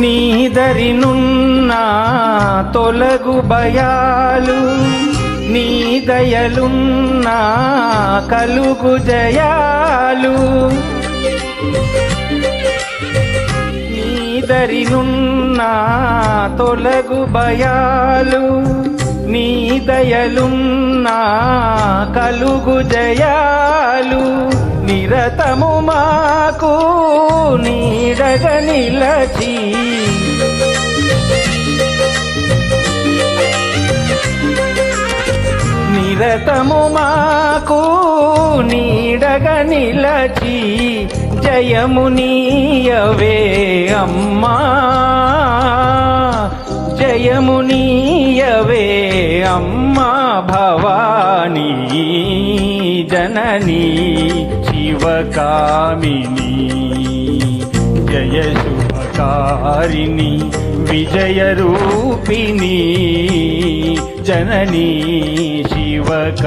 నీదరినున్న తొలగు భయాలు నీ దయలున్న కలుగు జయాలు. నీదరినున్న తొలగు భయాలు నీ దయలున్న కలుగు జయాలు. నిరతము మాకు నీడగ నిలచి. నిరతము మాకు నీడగ నిలచి. జయము నీయవే అమ్మా. జయము నీయవే అమ్మా భవానీ జననీ శుభకామిని జయ శుభకారిణి విజయరూపిణి జననీ శివకామిని.